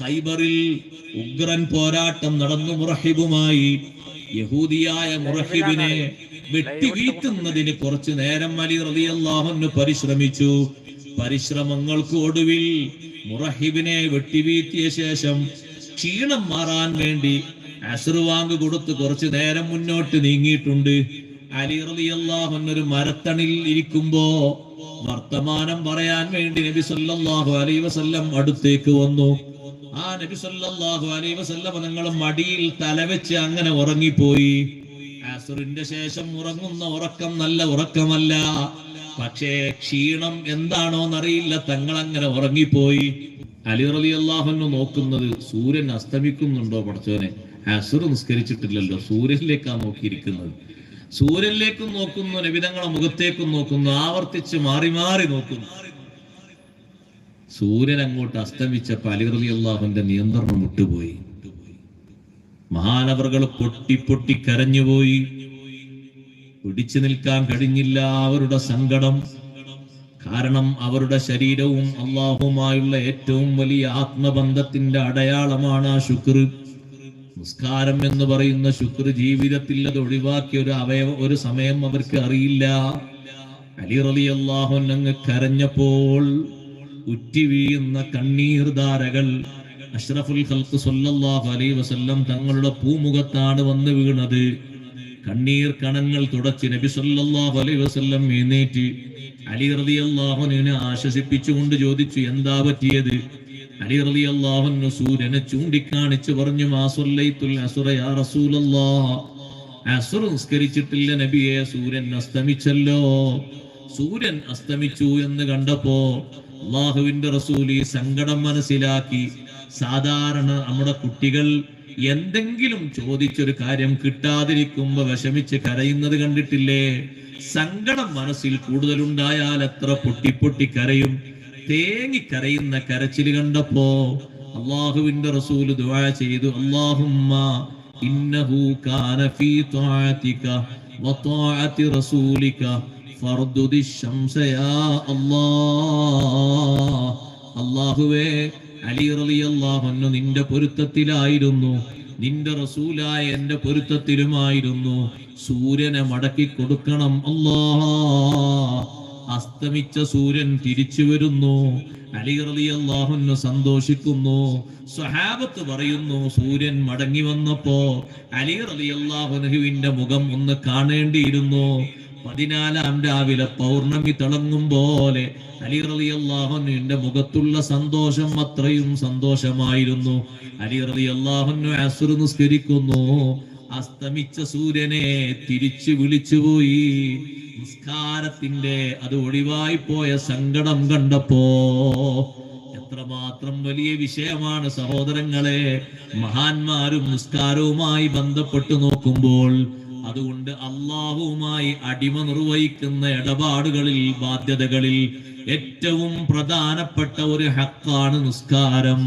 ഖൈബറിൽ ഉഗ്രൻ പോരാട്ടം നടന്നു മുറഹിബുമായി. യഹൂദിയായ മുറഹിബിനെ വെട്ടിവീഴ്ത്തുന്നതിന് കുറച്ചു നേരം അലി റളിയല്ലാഹുവിന് പരിശ്രമിച്ചു. പരിശ്രമങ്ങൾക്ക് ഒടുവിൽ മുറഹിബിനെ വെട്ടിവീഴ്ത്തിയ ശേഷം ക്ഷീണം മാറാൻ വേണ്ടി അസുറുവാങ്ക് കൊടുത്ത് കുറച്ചു നേരം മുന്നോട്ട് നീങ്ങിയിട്ടുണ്ട്. അലി റളിയല്ലാഹു ഒരു മരത്തണിൽ ഇരിക്കുമ്പോ വർത്തമാനം പറയാൻ വേണ്ടി നബി സല്ലല്ലാഹു അലൈഹി വസല്ലം അടുത്തേക്ക് വന്നു. ആ നബി സല്ലല്ലാഹു അലൈഹി വസല്ലം നിങ്ങൾ മടിയിൽ തലവെച്ച് അങ്ങനെ ഉറങ്ങിപ്പോയി. ആസുറിന്റെ ശേഷം ഉറങ്ങുന്ന ഉറക്കം നല്ല ഉറക്കമല്ല. പക്ഷേ ക്ഷീണം എന്താണോ എന്നറിയില്ല തങ്ങൾ അങ്ങനെ ഉറങ്ങിപ്പോയി. അലി റലി അള്ളാഹുന്നു നോക്കുന്നത് സൂര്യൻ അസ്തമിക്കുന്നുണ്ടോ പടച്ചോനെ അസുർ നിസ്കരിച്ചിട്ടില്ലല്ലോ സൂര്യനിലേക്കാ നോക്കിയിരിക്കുന്നത്. സൂര്യനിലേക്കും നോക്കുന്നു നബിതങ്ങളെ മുഖത്തേക്കും നോക്കുന്നു ആവർത്തിച്ച് മാറി മാറി നോക്കുന്നു. സൂര്യൻ അങ്ങോട്ട് അസ്തമിച്ചപ്പോ അലി റലി അള്ളാഹുന്റെ നിയന്ത്രണം വിട്ടുപോയി. മഹാനവറുകൾ പൊട്ടി പൊട്ടി കരഞ്ഞുപോയി. പിടിച്ചു നിൽക്കാൻ കഴിഞ്ഞില്ല അവരുടെ സങ്കടം. കാരണം അവരുടെ ശരീരവും അള്ളാഹുമായുള്ള ഏറ്റവും വലിയ ആത്മബന്ധത്തിന്റെ അടയാളമാണ് ആ ശുക്ർ. നിസ്കാരം എന്ന് പറയുന്ന ശുക്ർ ജീവിതത്തിൽ അത് ഒഴിവാക്കിയ ഒരു അവയവ ഒരു സമയം അവർക്ക് അറിയില്ല. അലി റലി അള്ളാഹുനങ്ങ് കരഞ്ഞപ്പോൾ ഉറ്റി വീഴുന്ന കണ്ണീർ ധാരകൾ അഷ്റഫുൽ ഖൽക്ക് സല്ലല്ലാഹു അലൈഹി വസല്ലം തങ്ങളുടെ പൂമുഖത്താണ് വന്ന് വീണത്. കണ്ണീർ കണങ്ങൾ തുടച്ച് നബി സല്ലല്ലാഹു അലൈഹി വസല്ലം എഴുന്നേറ്റ് അലി റളിയല്ലാഹു അൻഹു ആശ്വസിപ്പിച്ചുകൊണ്ട് ചോദിച്ചു എന്താ പറ്റിയത്? അലി റളിയല്ലാഹു അൻഹു സൂര്യനെ ചൂണ്ടിക്കാണിച്ച് പറഞ്ഞു മാ സല്ലൈതുൽ അസ്റ യാ റസൂലല്ലാഹ്. അസ്ർ നിസ്കരിച്ചിട്ടില്ല നബിയെ സൂര്യൻ അസ്തമിച്ചല്ലോ. സൂര്യൻ അസ്തമിച്ചു എന്ന് കണ്ടപ്പോ അള്ളാഹുവിന്റെ റസൂൽ ഈ സങ്കടം മനസ്സിലാക്കി സാധാരണ നമ്മുടെ കുട്ടികൾ എന്തെങ്കിലും ചോദിച്ചൊരു കാര്യം കിട്ടാതിരിക്കുമ്പോ വിഷമിച്ച് കരയുന്നത് കണ്ടിട്ടില്ലേ? സങ്കടം മനസ്സിൽ കൂടുതലുണ്ടായാൽ എത്ര പൊട്ടി പൊട്ടി കരയും. തേങ്ങി കരയുന്ന കരച്ചിൽ കണ്ടപ്പോ അള്ളാഹുവിന്റെ റസൂൽ ദുആ ചെയ്തു അള്ളാഹുമ്മ ഇന്നഹു കാന ഫീ റസൂലിക ഫർദുദി ശംസയാ അല്ലാഹ് അള്ളാഹുവേ അലി റളിയല്ലാഹു നിന്റെ പൊരുത്തത്തിലായിരുന്നു. നിന്റെ റസൂലായ എന്റെ പൊരുത്തത്തിലുമായിരുന്നു. സൂര്യനെ മടക്കി കൊടുക്കണം അല്ലാ അസ്തമിച്ച സൂര്യൻ തിരിച്ചു വരുന്നു. അലി റളിയല്ലാഹുന്നു സന്തോഷിക്കുന്നു. സ്വഹാബത്ത് പറയുന്നു സൂര്യൻ മടങ്ങി വന്നപ്പോ അലി റളിയല്ലാഹുനുവിന്റെ മുഖം ഒന്ന് കാണേണ്ടിയിരുന്നു. പതിനാലാം രാവിലെ പൗർണമി തിളങ്ങും പോലെ അലി റളിയല്ലാഹുവിന്റെ മുഖത്തുള്ള സന്തോഷം അത്രയും സന്തോഷമായിരുന്നു. അലി റളിയല്ലാഹുന്നു അസുർ നിസ്കരിക്കുന്നു. അസ്തമിച്ച സൂര്യനെ തിരിച്ചു വിളിച്ചുപോയി നിസ്കാരത്തിന്റെ അത് ഒഴിവായി പോയ സങ്കടം കണ്ടപ്പോ എത്രമാത്രം വലിയ വിഷയമാണ് സഹോദരങ്ങളെ. മഹാന്മാരും നിസ്കാരവുമായി ബന്ധപ്പെട്ടു നോക്കുമ്പോൾ അതുകൊണ്ട് അള്ളാഹുവുമായി അടിമ നിർവഹിക്കുന്ന ഇടപാടുകളിൽ ബാധ്യതകളിൽ ഏറ്റവും പ്രധാനപ്പെട്ട ഒരു ഹക്കാണ് നിസ്കാരം.